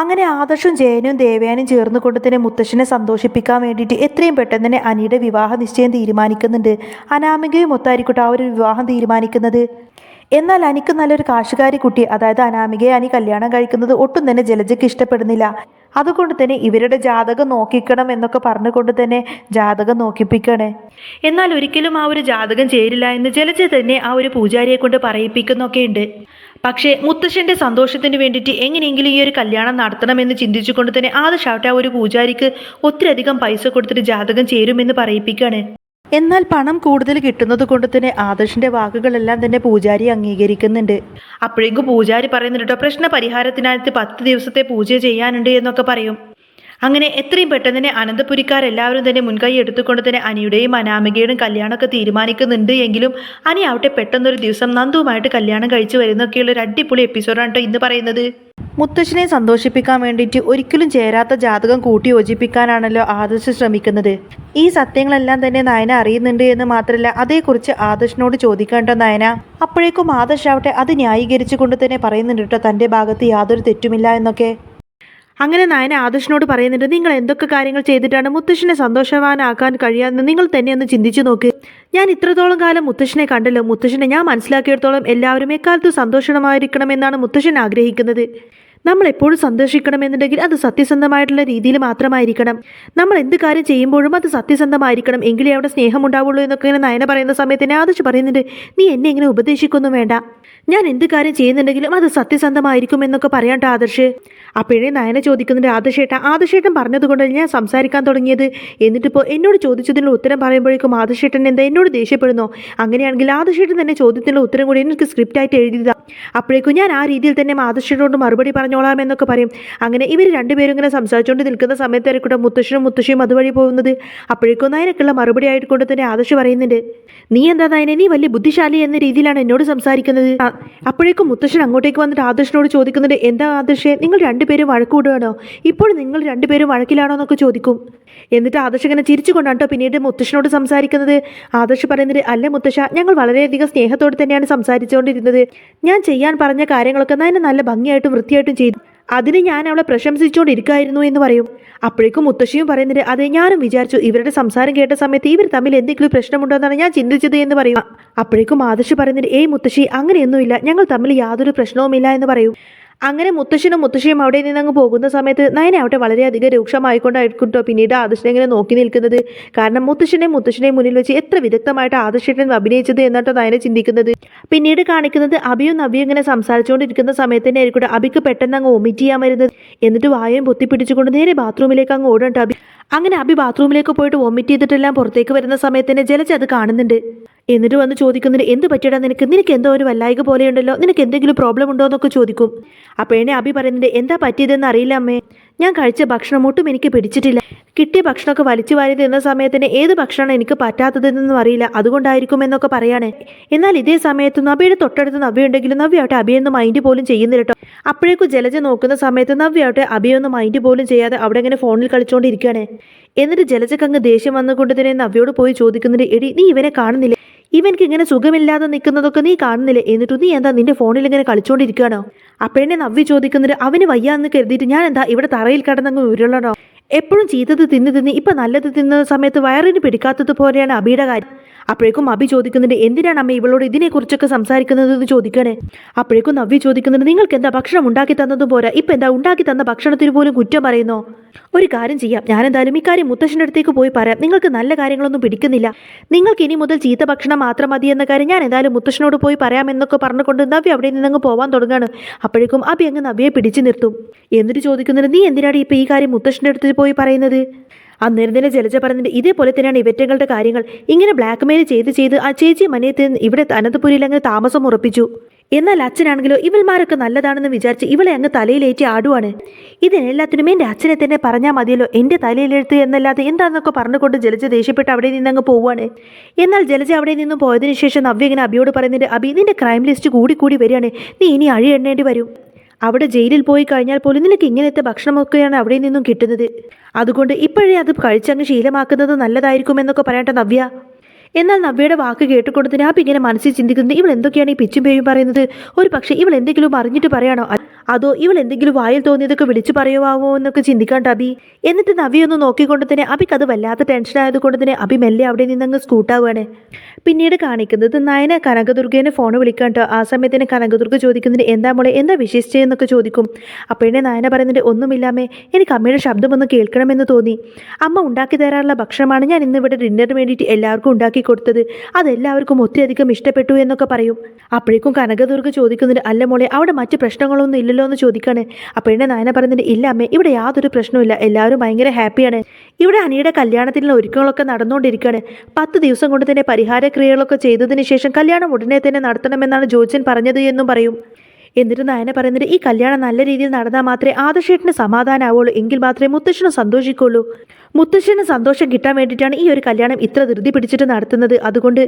അങ്ങനെ ആദർശും ജയനും ദേവയാനും ചേർന്ന് കൊണ്ട് തന്നെ മുത്തശ്ശനെ സന്തോഷിപ്പിക്കാൻ വേണ്ടിയിട്ട് എത്രയും പെട്ടെന്ന് തന്നെ അനിയുടെ വിവാഹ നിശ്ചയം തീരുമാനിക്കുന്നുണ്ട്. അനാമികയും ഒത്തായിരിക്കട്ടെ ആ ഒരു വിവാഹം തീരുമാനിക്കുന്നത്. എന്നാൽ അനിക്ക് നല്ലൊരു കാശുകാരി കുട്ടി അതായത് അനാമികയെ അനി കല്യാണം കഴിക്കുന്നത് ഒട്ടും തന്നെ ജലജയ്ക്ക് ഇഷ്ടപ്പെടുന്നില്ല. അതുകൊണ്ട് തന്നെ ഇവരുടെ ജാതകം നോക്കിക്കണം എന്നൊക്കെ പറഞ്ഞുകൊണ്ട് തന്നെ ജാതകം നോക്കിപ്പിക്കണേ. എന്നാൽ ഒരിക്കലും ആ ഒരു ജാതകം ചേരില്ല എന്ന് ജലജ തന്നെ ആ ഒരു പൂജാരിയെ കൊണ്ട് പറയിപ്പിക്കുന്നൊക്കെ ഉണ്ട്. പക്ഷേ മുത്തശ്ശന്റെ സന്തോഷത്തിന് വേണ്ടിയിട്ട് എങ്ങനെയെങ്കിലും ഈ ഒരു കല്യാണം നടത്തണമെന്ന് ചിന്തിച്ചുകൊണ്ട് തന്നെ ആദ്യ ഷാട്ട് ആ ഒരു പൂജാരിക്ക് ഒത്തിരി അധികം പൈസ കൊടുത്തിട്ട് ജാതകം ചേരുമെന്ന് പറയിപ്പിക്കുകയാണ് എന്നാൽ പണം കൂടുതൽ കിട്ടുന്നത് കൊണ്ട് തന്നെ ആദർശിന്റെ വാക്കുകളെല്ലാം തന്നെ പൂജാരി അംഗീകരിക്കുന്നുണ്ട്. അപ്പോഴേക്കും പൂജാരി പറയുന്നുണ്ട് കേട്ടോ പ്രശ്ന പരിഹാരത്തിനായിട്ട് പത്ത് ദിവസത്തെ പൂജ ചെയ്യാനുണ്ട് എന്നൊക്കെ പറയും. അങ്ങനെ എത്രയും പെട്ടെന്ന് തന്നെ അനന്തപുരിക്കാരെല്ലാവരും തന്നെ മുൻകൈ എടുത്തുകൊണ്ട് തന്നെ അനിയുടെയും അനാമികയുടെയും കല്യാണമൊക്കെ തീരുമാനിക്കുന്നുണ്ട് എങ്കിലും അനി ആവട്ടെ പെട്ടെന്നൊരു ദിവസം നന്ദുവുമായിട്ട് കല്യാണം കഴിച്ചു വരുന്നൊക്കെയുള്ള ഒരു അടിപൊളി എപ്പിസോഡാണ് കേട്ടോ ഇന്ന് പറയുന്നത്. മുത്തശ്ശനെ സന്തോഷിപ്പിക്കാൻ വേണ്ടിയിട്ട് ഒരിക്കലും ചേരാത്ത ജാതകം കൂട്ടി യോജിപ്പിക്കാനാണല്ലോ ആദർശ് ശ്രമിക്കുന്നത്. ഈ സത്യങ്ങളെല്ലാം തന്നെ നയന അറിയുന്നുണ്ട് എന്ന് മാത്രമല്ല അതേക്കുറിച്ച് ആദർശിനോട് ചോദിക്കണ്ടോ നയന? അപ്പോഴേക്കും ആദർശ് ആവട്ടെ അത് ന്യായീകരിച്ചു കൊണ്ട് തന്നെ പറയുന്നുണ്ട് കേട്ടോ തന്റെ ഭാഗത്ത് യാതൊരു തെറ്റുമില്ല എന്നൊക്കെ. അങ്ങനെ നയന ആദർശിനോട് പറയുന്നുണ്ട് നിങ്ങൾ എന്തൊക്കെ കാര്യങ്ങൾ ചെയ്തിട്ടാണ് മുത്തശ്ശനെ സന്തോഷവാനാക്കാൻ കഴിയാമെന്ന് നിങ്ങൾ തന്നെ ഒന്ന് ചിന്തിച്ചു നോക്ക്. ഞാൻ ഇത്രത്തോളം കാലം മുത്തശ്ശനെ കണ്ടല്ലോ മുത്തശ്ശനെ ഞാൻ മനസ്സിലാക്കിയിടത്തോളം എല്ലാവരും എക്കാലത്തും സന്തോഷമായിരിക്കണമെന്നാണ് മുത്തശ്ശൻ ആഗ്രഹിക്കുന്നത്. നമ്മൾ എപ്പോഴും സന്തോഷിക്കണമെന്നുണ്ടെങ്കിൽ അത് സത്യസന്ധമായിട്ടുള്ള രീതിയിൽ മാത്രമായിരിക്കണം. നമ്മൾ എന്ത് കാര്യം ചെയ്യുമ്പോഴും അത് സത്യസന്ധമായിരിക്കണം. എങ്കിലേ അവിടെ സ്നേഹം ഉണ്ടാവുള്ളൂ എന്നൊക്കെ ഇങ്ങനെ നയന പറയുന്ന സമയത്ത് എന്നെ ആദർശ് പറയുന്നുണ്ട് നീ എന്നെ ഇങ്ങനെ ഉപദേശിക്കൊന്നും വേണ്ട. ഞാൻ എന്ത് കാര്യം ചെയ്യുന്നുണ്ടെങ്കിലും അത് സത്യസന്ധമായിരിക്കും എന്നൊക്കെ പറയാട്ടോ ആദർശ്. അപ്പോഴേ നയന ചോദിക്കുന്നുണ്ട് ആദർശേട്ടൻ ആദർശേട്ടൻ പറഞ്ഞതുകൊണ്ട് ഞാൻ സംസാരിക്കാൻ തുടങ്ങിയത്? എന്നിട്ടിപ്പോൾ എന്നോട് ചോദിച്ചതിനുള്ള ഉത്തരം പറയുമ്പോഴേക്കും ആദർശേട്ടൻ എന്താ എന്നോട് ദേഷ്യപ്പെടുന്നോ? അങ്ങനെയാണെങ്കിൽ ആദർശേട്ടൻ തന്നെ ചോദ്യത്തിനുള്ള ഉത്തരം കൂടി എനിക്ക് സ്ക്രിപ്റ്റായിട്ട് എഴുതിയതാ. അപ്പോഴേക്കും ഞാൻ ആ രീതിയിൽ തന്നെ ആദർശേട്ടനോട് മറുപടി പറഞ്ഞോളാം എന്നൊക്കെ പറയും. അങ്ങനെ ഇവർ രണ്ടുപേരും ഇങ്ങനെ സംസാരിച്ചുകൊണ്ട് നിൽക്കുന്ന സമയത്തായിരിക്കട്ടെ മുത്തശ്ശനും മുത്തശ്ശിയും അതുവഴി പോകുന്നത്. അപ്പോഴേക്കും നയനക്കുള്ള മറുപടി ആയിട്ട് കൊണ്ട് തന്നെ ആദർശ് പറയുന്നുണ്ട് നീ എന്താ നയനെ നീ വലിയ ബുദ്ധിശാലി എന്ന രീതിയിലാണ് എന്നോട് സംസാരിക്കുന്നത്? അപ്പോഴേക്കും മുത്തശ്ശൻ അങ്ങോട്ടേക്ക് വന്നിട്ട് ആദർശനോട് ചോദിക്കുന്നുണ്ട് എന്താ ആദർശേ നിങ്ങൾ രണ്ടുപേരും വഴക്കൂടുകയാണോ ഇപ്പോൾ നിങ്ങൾ രണ്ടുപേരും വഴക്കിലാണോ എന്നൊക്കെ ചോദിക്കും. എന്നിട്ട് ആദർശ് ഇങ്ങനെ ചിരിച്ചുകൊണ്ടാണ് കേട്ടോ പിന്നീട് മുത്തശ്ശനോട് സംസാരിക്കുന്നത്. ആദർശ് പറയുന്നത് അല്ല മുത്തശ്ശ ഞങ്ങൾ വളരെയധികം സ്നേഹത്തോടെ തന്നെയാണ് സംസാരിച്ചുകൊണ്ടിരുന്നത്. ഞാൻ ചെയ്യാൻ പറഞ്ഞ കാര്യങ്ങളൊക്കെ നയനെ നല്ല ഭംഗിയായിട്ടും വൃത്തിയായിട്ടും ചെയ്തു. അതിന് ഞാൻ അവളെ പ്രശംസിച്ചുകൊണ്ടിരിക്കുകയായിരുന്നു എന്ന് പറയും. അപ്പോഴേക്കും മുത്തശ്ശിയും പറയുന്നത് അതെ ഞാനും വിചാരിച്ചു ഇവരുടെ സംസാരം കേട്ട സമയത്ത് ഇവർ തമ്മിൽ എന്തെങ്കിലും പ്രശ്നമുണ്ടോ എന്നാണ് ഞാൻ ചിന്തിച്ചത് എന്ന് പറയും. അപ്പോഴേക്കും ആദർശ് പറയുന്നത് ഏയ് മുത്തശ്ശി അങ്ങനെയൊന്നുമില്ല. ഞങ്ങൾ തമ്മിൽ യാതൊരു പ്രശ്നവുമില്ല എന്ന് പറയും. അങ്ങനെ മുത്തശ്ശനും മുത്തശ്ശിയും അവിടെ നിന്ന് അങ്ങ് പോകുന്ന സമയത്ത് നയനാവട്ടെ വളരെയധികം രൂക്ഷമായിക്കൊണ്ടായിരിക്കുട്ടോ പിന്നീട് ആദർശനെ ഇങ്ങനെ നോക്കി നിൽക്കുന്നത്. കാരണം മുത്തശ്ശനെയും മുത്തശ്ശനെയും മുന്നിൽ വെച്ച് എത്ര വിദഗ്ധമായിട്ട് ആദർശേട്ടൻ അഭിനയിച്ചത് എന്നാട്ടോ നയനെ ചിന്തിക്കുന്നത്. പിന്നീട് കാണിക്കുന്നത് അഭിയും നബിയും ഇങ്ങനെ സംസാരിച്ചുകൊണ്ടിരിക്കുന്ന സമയത്ത് തന്നെ ആയിരിക്കും അഭിക്ക് പെട്ടെന്ന് അങ്ങ് വൊമിറ്റ് ചെയ്യാൻ വരുന്നത്. എന്നിട്ട് വായും പൊത്തിപ്പിടിച്ചുകൊണ്ട് നേരെ ബാത്റൂമിലേക്ക് അങ്ങ് ഓടണ്ട അഭി അങ്ങനെ അഭി ബാത്റൂമിലേക്ക് പോയിട്ട് വൊമിറ്റ് ചെയ്തിട്ടെല്ലാം പുറത്തേക്ക് വരുന്ന സമയത്ത് തന്നെ ജലജ അത് കാണുന്നുണ്ട്. എന്നിട്ട് വന്ന് ചോദിക്കുന്നതിന് എന്ത് പറ്റിയടാ നിനക്ക്? നിനക്ക് എന്തോ ഒരു വല്ലായിക പോലെയുണ്ടല്ലോ. നിനക്ക് എന്തെങ്കിലും പ്രോബ്ലം ഉണ്ടോ എന്നൊക്കെ ചോദിക്കും. അപ്പോഴേ അഭി പറയുന്നുണ്ട് എന്താ പറ്റിയതെന്ന് അറിയില്ല അമ്മേ. ഞാൻ കഴിച്ച ഭക്ഷണം ഒട്ടും എനിക്ക് പിടിച്ചിട്ടില്ല. കിട്ടിയ ഭക്ഷണമൊക്കെ വലിച്ചു വാരി തിന്ന സമയത്തിന് ഏത് ഭക്ഷണമാണ് എനിക്ക് പറ്റാത്തതെന്നൊന്നും അറിയില്ല. അതുകൊണ്ടായിരിക്കും എന്നൊക്കെ പറയാണ്. എന്നാൽ ഇതേ സമയത്ത് നബിയുടെ തൊട്ടടുത്ത് നവ്യുണ്ടെങ്കിലും നവ്യാവട്ടെ അഭിയൊന്നും മൈൻഡ് പോലും ചെയ്യുന്നില്ല കേട്ടോ. അപ്പോഴേക്കും ജലജ നോക്കുന്ന സമയത്ത് നവ്യാവട്ടെ അഭിയൊന്നും മൈൻഡ് പോലും ചെയ്യാതെ അവിടെ ഇങ്ങനെ ഫോണിൽ കളിച്ചുകൊണ്ടിരിക്കുകയാണ് എന്നിട്ട് ജലജക്കങ്ങ് ദേഷ്യം വന്നുകൊണ്ട് തന്നെ നവ്യോട് പോയി ചോദിക്കുന്നുണ്ട് എടി നീ ഇവനെ കാണുന്നില്ല? ഇവൻക്ക് ഇങ്ങനെ സുഖമില്ലാതെ നിൽക്കുന്നതൊക്കെ നീ കാണുന്നില്ലേ? എന്നിട്ട് നീ എന്താ നിന്റെ ഫോണിൽ ഇങ്ങനെ കളിച്ചുകൊണ്ടിരിക്കുകയാണോ അപ്പോഴെന്നെ നവ്വി ചോദിക്കുന്നത് അവന് വയ്യാന്ന് കരുതിയിട്ട് ഞാൻ എന്താ ഇവിടെ തറയിൽ കിടന്നങ്ങ് ഉരുളണോ? എപ്പോഴും ചീത്തത് തിന്ന് തിന്ന് ഇപ്പം നല്ലത് തിന്നുന്ന സമയത്ത് വയറിന് പിടിക്കാത്തത് പോലെയാണ് അബിയുടെ കാര്യം. അപ്പോഴേക്കും അബി ചോദിക്കുന്നുണ്ട് എന്തിനാണ് അമ്മ ഇവളോട് ഇതിനെക്കുറിച്ചൊക്കെ സംസാരിക്കുന്നത് എന്ന് ചോദിക്കണേ? അപ്പോഴേക്കും നവ്വി ചോദിക്കുന്നുണ്ട് നിങ്ങൾക്ക് എന്താ ഭക്ഷണം ഉണ്ടാക്കി തന്നതും പോരാ? ഇപ്പം എന്താ ഉണ്ടാക്കി തന്ന ഭക്ഷണത്തിന് പോലും കുറ്റം പറയുന്നോ? ഒരു കാര്യം ചെയ്യാം. ഞാൻ എന്തായാലും ഇക്കാര്യം മുത്തശ്ശന്റെ അടുത്തേക്ക് പോയി പറയാം. നിങ്ങൾക്ക് നല്ല കാര്യങ്ങളൊന്നും പിടിക്കുന്നില്ല. നിങ്ങൾക്ക് ഇനി മുതൽ ചീത്ത ഭക്ഷണം മാത്രം മതി എന്ന കാര്യം ഞാൻ എന്തായാലും മുത്തശ്ശനോട് പോയി പറയാമെന്നൊക്കെ പറഞ്ഞുകൊണ്ട് നവ്യ അവിടെ നിന്നങ്ങ് പോവാൻ തുടങ്ങാണ്. അപ്പോഴേക്കും അബി അങ്ങ് നവ്യയെ പിടിച്ചു നിർത്തും. എന്നിട്ട് ചോദിക്കുന്നത് നീ എന്തിനാണ് ഇപ്പോൾ ഈ കാര്യം മുത്തശ്ശന്റെ അടുത്ത് പോയി പറയുന്നത്? അന്നേരം തന്നെ ജലജ പറഞ്ഞിട്ട് ഇതേപോലെ തന്നെയാണ് ഇവറ്റകളുടെ കാര്യങ്ങൾ. ഇങ്ങനെ ബ്ലാക്ക് മെയിൽ ചെയ്ത് ചെയ്ത് ആ ചേച്ചി മനയത്ത് ഇവിടെ അനന്തപുരിയിൽ അങ്ങനെ താമസം ഉറപ്പിച്ചു. എന്നാൽ അച്ഛനാണെങ്കിലോ ഇവൾമാരൊക്കെ നല്ലതാണെന്ന് വിചാരിച്ച് ഇവളെ അങ്ങ് തലയിലേറ്റി ആടുവാണ്. ഇതിനെല്ലാത്തിനും എന്റെ അച്ഛനെ തന്നെ പറഞ്ഞാൽ മതിയല്ലോ. എന്റെ തലയിലെഴുത്ത് എന്നല്ലാതെ എന്താണെന്നൊക്കെ പറഞ്ഞുകൊണ്ട് ജലജ ദേഷ്യപ്പെട്ട് അവിടെ നിന്ന് അങ്ങ് പോവാണ് എന്നാൽ ജലജ അവിടെ നിന്ന് പോയതിനു ശേഷം നവ്യ ഇങ്ങനെ അബിയോട് പറയുന്നുണ്ട് അബി നിന്റെ ക്രൈം ലിസ്റ്റ് കൂടി കൂടി വരികയാണ്. നീ ഇനി അഴി എണ്ണേണ്ടി വരും. അവിടെ ജയിലിൽ പോയി കഴിഞ്ഞാൽ പോലും നിനക്ക് ഇങ്ങനത്തെ ഭക്ഷണമൊക്കെയാണ് അവിടെ നിന്നും കിട്ടുന്നത്. അതുകൊണ്ട് ഇപ്പോഴേ അത് കഴിച്ചങ്ങ് ശീലമാക്കുന്നത് നല്ലതായിരിക്കും എന്നൊക്കെ പറയട്ടെ നവ്യ. എന്നാൽ നവ്യയുടെ വാക്ക് കേട്ടുകൊണ്ട് ആ ഇങ്ങനെ മനസ്സിൽ ചിന്തിക്കുന്നത് ഇവൾ എന്തൊക്കെയാണ് ഈ പിച്ചും പേയും പറയുന്നത്? ഒരു പക്ഷേ ഇവൾ എന്തെങ്കിലും അറിഞ്ഞിട്ട് പറയാണോ? അതോ ഇവൾ എന്തെങ്കിലും വായിൽ തോന്നിയതൊക്കെ വിളിച്ചു പറയുവാമോ എന്നൊക്കെ ചിന്തിക്കാണ്ട് അബി എന്നിട്ട് നവി ഒന്ന് നോക്കിക്കൊണ്ട് തന്നെ അബിക്ക് അത് വല്ലാത്ത ടെൻഷൻ ആയതുകൊണ്ട് തന്നെ അബി മെല്ലെ അവിടെ നിന്നങ്ങ് സ്കൂട്ടാവുകയാണ് പിന്നീട് കാണിക്കുന്നത് നയന കനകദുർഗേനെ ഫോൺ വിളിക്കാണ്ട് ആ സമയത്തിന് കനകദുർഗ ചോദിക്കുന്നതിന് എന്താ മോളെ എന്താ വിശേഷിച്ചതെന്നൊക്കെ ചോദിക്കും. അപ്പോഴേ നയന പറയുന്നുണ്ട് ഒന്നുമില്ലാമേ എനിക്ക് അമ്മയുടെ ശബ്ദമൊന്ന് കേൾക്കണമെന്ന് തോന്നി. അമ്മ ഉണ്ടാക്കി തരാറുള്ള ഭക്ഷണമാണ് ഞാൻ ഇന്ന് ഇവിടെ ഡിന്നറിന് വേണ്ടിയിട്ട് എല്ലാവർക്കും ഉണ്ടാക്കി കൊടുത്തത്. അതെല്ലാവർക്കും ഒത്തിരിയധികം ഇഷ്ടപ്പെട്ടു എന്നൊക്കെ പറയും. അപ്പോഴേക്കും കനകദുർഗ ചോദിക്കുന്നതിന് അല്ല മോളെ അവിടെ മറ്റ് പ്രശ്നങ്ങളൊന്നും എന്ന് അപ്പോൾ എന്നെ നായന പറയുന്നുണ്ട് ഇല്ല അമ്മേ ഇവിടെ യാതൊരു പ്രശ്നവുമില്ല. എല്ലാവരും ഭയങ്കര ഹാപ്പിയാണ്. ഇവിടെ അനിയുടെ കല്യാണത്തിനുള്ള ഒരുക്കങ്ങളൊക്കെ നടന്നുകൊണ്ടിരിക്കുകയാണ്. പത്ത് ദിവസം കൊണ്ട് തന്നെ പരിഹാര ക്രിയകളൊക്കെ ചെയ്തതിന് ശേഷം കല്യാണം ഉടനെ തന്നെ നടത്തണമെന്നാണ് ജോജൻ പറഞ്ഞത് എന്നും പറയും. എന്നിട്ട് നയന പറയുന്നത് ഈ കല്യാണം നല്ല രീതിയിൽ നടന്നാൽ മാത്രമേ ആദർശേട്ടന് സമാധാനമാവുള്ളൂ എങ്കിൽ മാത്രമേ മുത്തശ്ശനും സന്തോഷിക്കുള്ളൂ. മുത്തശ്ശന് സന്തോഷം കിട്ടാൻ വേണ്ടിയിട്ടാണ് ഈ ഒരു കല്യാണം ഇത്ര ധൃതി പിടിച്ചിട്ട് നടത്തുന്നത്. അതുകൊണ്ട്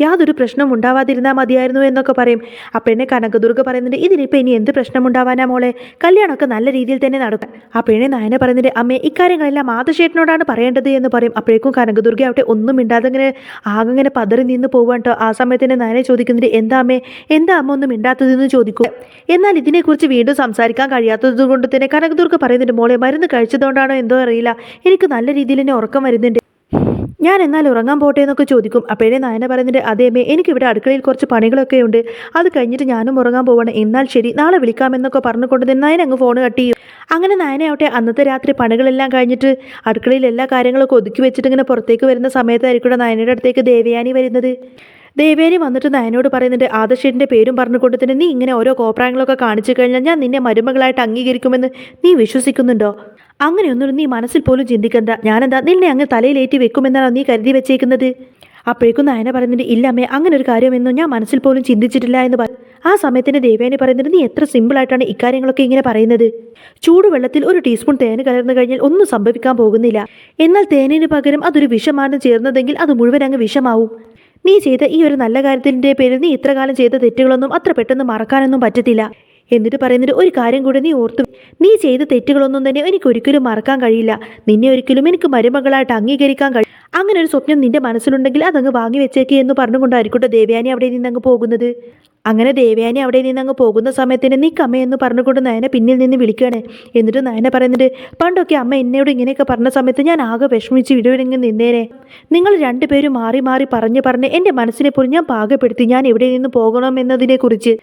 യാതൊരു പ്രശ്നം ഉണ്ടാവാതിരുന്നാൽ മതിയായിരുന്നു എന്നൊക്കെ പറയും. അപ്പോഴേ കനകദുർഗ പറയുന്നുണ്ട് ഇതിനിപ്പോൾ ഇനി എന്ത് പ്രശ്നം ഉണ്ടാവാനാ മോളെ? കല്യാണമൊക്കെ നല്ല രീതിയിൽ തന്നെ നടക്കും. ആ പെണ്ണെ നായന പറയുന്നുണ്ട് അമ്മേ ഇക്കാര്യങ്ങളെല്ലാം മാതശേട്ടനോടാണ് പറയേണ്ടത് എന്ന് പറയും. അപ്പോഴേക്കും കനകദുർഗ അവിടെ ഒന്നും മിണ്ടാതെ ഇങ്ങനെ ആകെ ഇങ്ങനെ പതറി നിന്ന് പോവാൻ കേട്ടോ ആ സമയത്തിന് നായനെ ചോദിക്കുന്നുണ്ട് എന്താ അമ്മേ എന്താ അമ്മ ഒന്നും മിണ്ടാത്തതെന്ന് ചോദിക്കും? എന്നാൽ ഇതിനെക്കുറിച്ച് വീണ്ടും സംസാരിക്കാൻ കഴിയാത്തത് കൊണ്ട് തന്നെ കനകദുർഗ പറയുന്നുണ്ട് മോളെ മരുന്ന് കഴിച്ചതുകൊണ്ടാണോ എന്തോ അറിയില്ല. എനിക്ക് നല്ല രീതിയിൽ തന്നെ ഉറക്കം വരുന്നുണ്ട്. ഞാൻ എന്നാൽ ഉറങ്ങാൻ പോട്ടെ എന്നൊക്കെ ചോദിക്കും. അപ്പോഴേ നായന പറയുന്നുണ്ട് അതേമേ എനിക്കിവിടെ അടുക്കളയിൽ കുറച്ച് പണികളൊക്കെ ഉണ്ട്. അത് കഴിഞ്ഞിട്ട് ഞാനും ഉറങ്ങാൻ പോവാണ്. എന്നാൽ ശരി നാളെ വിളിക്കാമെന്നൊക്കെ പറഞ്ഞുകൊണ്ട് നയന അങ്ങ് ഫോൺ കട്ട് ചെയ്യും. അങ്ങനെ നായനയാവട്ടെ അന്നത്തെ രാത്രി പണികളെല്ലാം കഴിഞ്ഞിട്ട് അടുക്കളയിൽ എല്ലാ കാര്യങ്ങളൊക്കെ ഒതുക്കി വെച്ചിട്ട് ഇങ്ങനെ പുറത്തേക്ക് വരുന്ന സമയത്തായിരിക്കും നായനയുടെ അടുത്തേക്ക് ദേവയാനി വരുന്നത്. ദേവേനി വന്നിട്ട് നയനോട് പറയുന്നുണ്ട് ആദർശേട്ടിന്റെ പേരും പറഞ്ഞുകൊണ്ട് തന്നെ നീ ഇങ്ങനെ ഓരോ കോപ്രായങ്ങളൊക്കെ കാണിച്ചു കഴിഞ്ഞാൽ ഞാൻ നിന്നെ മരുമകളായിട്ട് അംഗീകരിക്കുമെന്ന് നീ വിശ്വസിക്കുന്നുണ്ടോ? അങ്ങനെയൊന്നും നീ മനസ്സിൽ പോലും ചിന്തിക്കണ്ട. ഞാനെന്താ നിന്നെ അങ്ങ് തലയിലേറ്റി വെക്കുമെന്നാണോ നീ കരുതി വെച്ചേക്കുന്നത്? അപ്പോഴേക്കും നയന പറയുന്നുണ്ട് ഇല്ല അമ്മേ അങ്ങനെ ഒരു കാര്യമെന്നും ഞാൻ മനസ്സിൽ പോലും ചിന്തിച്ചിട്ടില്ല എന്ന് പറ ആ സമയത്തിന് ദേവേനെ പറയുന്നുണ്ട് നീ എത്ര സിമ്പിളായിട്ടാണ് ഇക്കാര്യങ്ങളൊക്കെ ഇങ്ങനെ പറയുന്നത്? ചൂടുവെള്ളത്തിൽ ഒരു ടീസ്പൂൺ തേന് കലർന്നു കഴിഞ്ഞാൽ ഒന്നും സംഭവിക്കാൻ പോകുന്നില്ല. എന്നാൽ തേനിന് പകരം അതൊരു വിഷമാണ് ചേർന്നതെങ്കിൽ അത് മുഴുവൻ അങ്ങ് വിഷമാവും. നീ ചെയ്ത ഈ ഒരു നല്ല കാര്യത്തിന്റെ പേരിൽ നീ ഇത്രകാലം ചെയ്ത തെറ്റുകളൊന്നും അത്ര പെട്ടെന്ന് മറക്കാനൊന്നും പറ്റത്തില്ല. എന്നിട്ട് പറയുന്നത് ഒരു കാര്യം കൂടെ നീ ഓർത്തു. നീ ചെയ്ത തെറ്റുകളൊന്നും തന്നെ എനിക്ക് ഒരിക്കലും മറക്കാൻ കഴിയില്ല. നിന്നെ ഒരിക്കലും എനിക്ക് മരുമകളായിട്ട് അംഗീകരിക്കാൻ കഴിയും അങ്ങനെ ഒരു സ്വപ്നം നിന്റെ മനസ്സിലുണ്ടെങ്കിൽ അതങ്ങ് വാങ്ങി വെച്ചേക്ക് എന്ന് പറഞ്ഞുകൊണ്ടായിരിക്കട്ടെ ദേവയാനി അവിടെ നിന്നങ്ങ് പോകുന്നത്. അങ്ങനെ ദേവയാനി അവിടെ നിന്ന് നിന്നങ്ങ് പോകുന്ന സമയത്തിന് നീ അമ്മ എന്ന് പറഞ്ഞുകൊണ്ട് നയന പിന്നിൽ നിന്ന് വിളിക്കുകയാണ്. എന്നിട്ട് നയന പറയുന്നത് പണ്ടൊക്കെ അമ്മ എന്നോട് ഇങ്ങനെയൊക്കെ പറഞ്ഞ സമയത്ത് ഞാൻ ആകെ വിഷമിച്ച് വിടുവിടങ്ങി നിന്നേനെ. നിങ്ങൾ രണ്ടുപേരും മാറി മാറി പറഞ്ഞ് പറഞ്ഞ് എന്റെ മനസ്സിനെ പോലും ഞാൻ പാകപ്പെടുത്തി ഞാൻ എവിടെ നിന്ന് പോകണം എന്നതിനെക്കുറിച്ച്.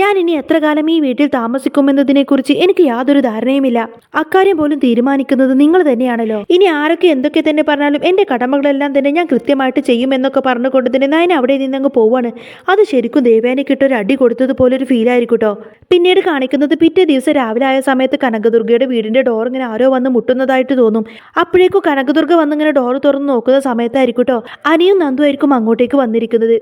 ഞാൻ ഇനി എത്ര കാലം ഈ വീട്ടിൽ താമസിക്കുമെന്നതിനെക്കുറിച്ച് എനിക്ക് യാതൊരു ധാരണയുമില്ല. അക്കാര്യം പോലും തീരുമാനിക്കുന്നത് നിങ്ങൾ തന്നെയാണല്ലോ. ഇനി ആരൊക്കെ എന്തൊക്കെ തന്നെ പറഞ്ഞാലും എന്റെ കടമകളെല്ലാം തന്നെ ഞാൻ കൃത്യമായിട്ട് ചെയ്യുമെന്നൊക്കെ പറഞ്ഞുകൊണ്ട് തന്നെ നയന അവിടെ നിന്നങ്ങ് പോവാണ്. അത് ശരിക്കും ദേവേനയ്ക്കിട്ട് ഒരു അടി കൊടുത്തതുപോലെ ഒരു ഫീൽ ആയിരിക്കട്ടോ പിന്നീട് കാണിക്കുന്നത് പിറ്റേ ദിവസം രാവിലെ ആയ സമയത്ത് കനകദുർഗയുടെ വീടിന്റെ ഡോർ ഇങ്ങനെ ആരോ വന്ന് മുട്ടുന്നതായിട്ട് തോന്നും. അപ്പോഴേക്കും കനകദുർഗ വന്നിങ്ങനെ ഡോർ തുറന്ന് നോക്കുന്ന സമയത്തായിരിക്കട്ടോ അനിയും നന്ദു ആയിരിക്കും അങ്ങോട്ടേക്ക് വന്നിരിക്കുന്നത്.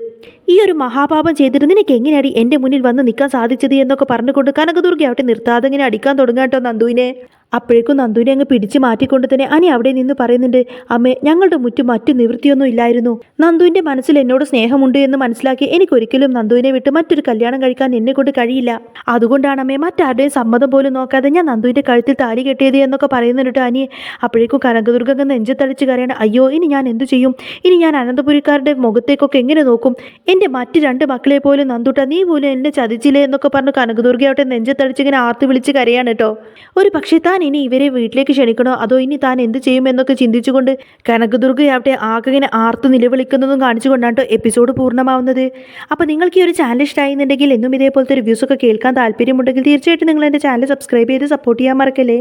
ഈ ഒരു മഹാപാപം ചെയ്തിട്ട് നിനക്ക് എങ്ങനെയാടി എന്റെ മുന്നിൽ വന്ന് നിൽക്കാൻ സാധിച്ചത് എന്നൊക്കെ പറഞ്ഞുകൊണ്ട് കനകദുർഗ അവിടെ നിർത്താതെ ഇങ്ങനെ അടിക്കാൻ തുടങ്ങാട്ടോ നന്ദുവിനെ? അപ്പോഴേക്കും നന്ദുവിനെ അങ്ങ് പിടിച്ചു മാറ്റിക്കൊണ്ട് തന്നെ അനി അവിടെ നിന്ന് പറയുന്നുണ്ട് അമ്മേ ഞങ്ങളുടെ മുറ്റും മറ്റു നിവൃത്തിയൊന്നും ഇല്ലായിരുന്നു. നന്ദുവിന്റെ മനസ്സിൽ എന്നോട് സ്നേഹമുണ്ട് എന്ന് മനസ്സിലാക്കി എനിക്കൊരിക്കലും നന്ദുവിനെ വിട്ട് മറ്റൊരു കല്യാണം കഴിക്കാൻ എന്നെ കൊണ്ട് കഴിയില്ല. അതുകൊണ്ടാണ് അമ്മേ മറ്റാരുടെയും സമ്മതം പോലും നോക്കാതെ ഞാൻ നന്ദുവിന്റെ കഴുത്തിൽ താലി കെട്ടിയത് എന്നൊക്കെ പറയുന്നുണ്ട് അനി അപ്പോഴേക്കും കനകദുർഗ അങ്ങ് നെഞ്ചത്തടിച്ച് കരയാണ് അയ്യോ ഇനി ഞാൻ എന്തു ചെയ്യും? ഇനി ഞാൻ അനന്തപുരിക്കാരുടെ മുഖത്തേക്കൊക്കെ എങ്ങനെ നോക്കും? എന്റെ മറ്റ് രണ്ട് മക്കളെ പോലും നന്ദുട്ട നീ പോലും എന്നെ ചതിച്ചില്ലേ? എന്നൊക്കെ പറഞ്ഞു കനകദുർഗയാവട്ടെ നെഞ്ചത്തടിച്ച് ഇങ്ങനെ ആർത്തി വിളിച്ച് കരയാണ് കേട്ടോ. ഒരു പക്ഷേ താൻ ഇനി ഇവരെ വീട്ടിലേക്ക് ക്ഷണിക്കണോ? അതോ ഇനി താൻ എന്ത് ചെയ്യുമെന്നൊക്കെ ചിന്തിച്ചുകൊണ്ട് കനകദുർഗയാവട്ടെ ആകെ ഇങ്ങനെ ആർത്ത് നിലവിളിക്കുന്നതും കാണിച്ചുകൊണ്ടാണ് എപ്പിസോഡ് പൂർണമാവുന്നത്. അപ്പോൾ നിങ്ങൾക്ക് ഈ ഒരു ചാനൽ ഇഷ്ടമായിരുന്നുണ്ടെങ്കിൽ എന്നും ഇതേപോലത്തെ റിവ്യൂസൊക്കെ കേൾക്കാൻ താല്പര്യമുണ്ടെങ്കിൽ തീർച്ചയായിട്ടും നിങ്ങൾ എന്റെ ചാനൽ സബ്സ്ക്രൈബ് ചെയ്ത് സപ്പോർട്ട് ചെയ്യാൻ മറക്കല്ലേ?